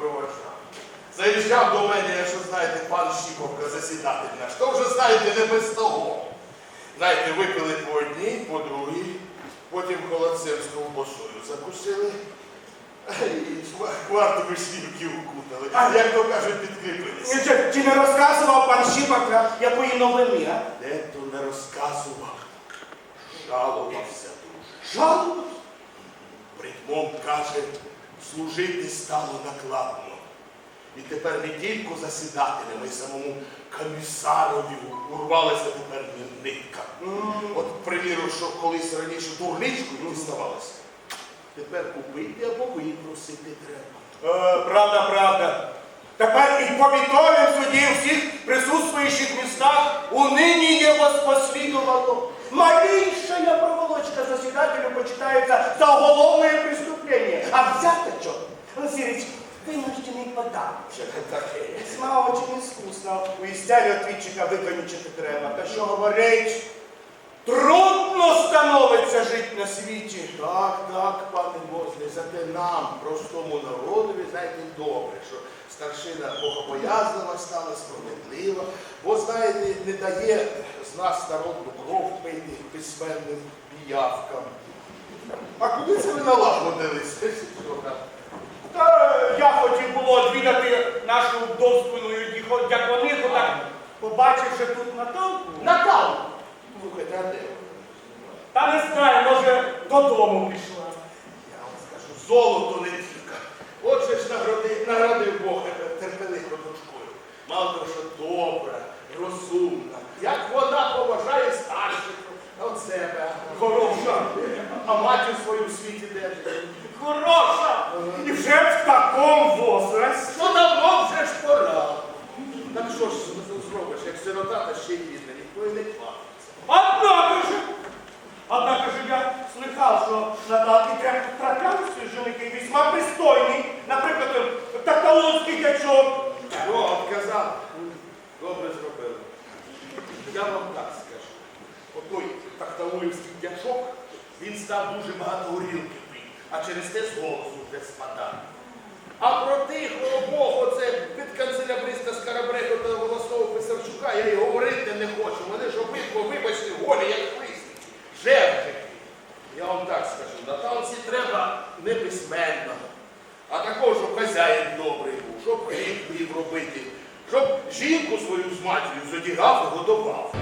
проводжав. Заїжджав до мене, якщо знаєте, пан Шіповка, засідатель наш, то вже знаєте, не без того. Знаєте, випили по одній, по другій, потім холодцем з ковбасою закусили. Варто кварту вишнівки укутали. А як то кажуть, підкріпилися. Чи, не розказував пан Шіпак, якої новини, а? Де то не розказував. Жалувався дуже. Жалувався? Притмом каже служити стало накладно. І тепер не тільки засідателям, а й самому комісарові урвалася тепер нитка. От, приміру, що колись раніше дурничкою діставалося. Тепер купити або випросити треба. Е, правда, правда. Тепер і в повітовім суді всіх присутствуючих містах унині є воспослідувало. Малейшая проволочка вынужденный подарок. Ще не таке. Весьма очень искусно. У істярі отвітчика виконічити треба. Та що говорить? Трудно становиться жити на світі. Так, так, пане Возний, зате нам, простому народові, знаєте, добре, що старшина богобоязлива стала, справедлива, бо, знаєте, не дає з нас народну кров пити письменним піявкам. А куди це ви налагодились? Відвідати нашу вдовственну дяконику, так побачивши тут Наталку. Наталку! Слухайте, а де? Та не знаю, може додому пішла. Я вам скажу, золото не тільки. Отже ж наградив, наградив Бог терпеливо дочкою. Мало того, що добра, розумна, як вона поважає старших от себе. Хороша. А матір свою в світі держить. Хороша! І вже в такому возрасті. Ну давно вже ж пора. Так що ж зробиш, як сирота, та ще й рідна, ніхто й не платиться. Однако же, однако же я слыхав, що Наталки прям траплялися жінки весьма пристойні. Наприклад, таталонський дячок. Що, отказав? Добре зробили. Я вам так скажу. Отой тахтаулівський дячок, він став дуже багато горілки а через те з голосу вже спадає. А про тих обох, оце від канцелябриста Скарабреху та Волосного Писарчука, я й говорити не хочу. Вони ж обидва, вибачте, голі, як хлисниці. Жертвики. Я вам так скажу, на танці треба не письменного, а також, хазяїн добрий був, щоб хліб робити, щоб жінку свою з матір'ю задігав і годував.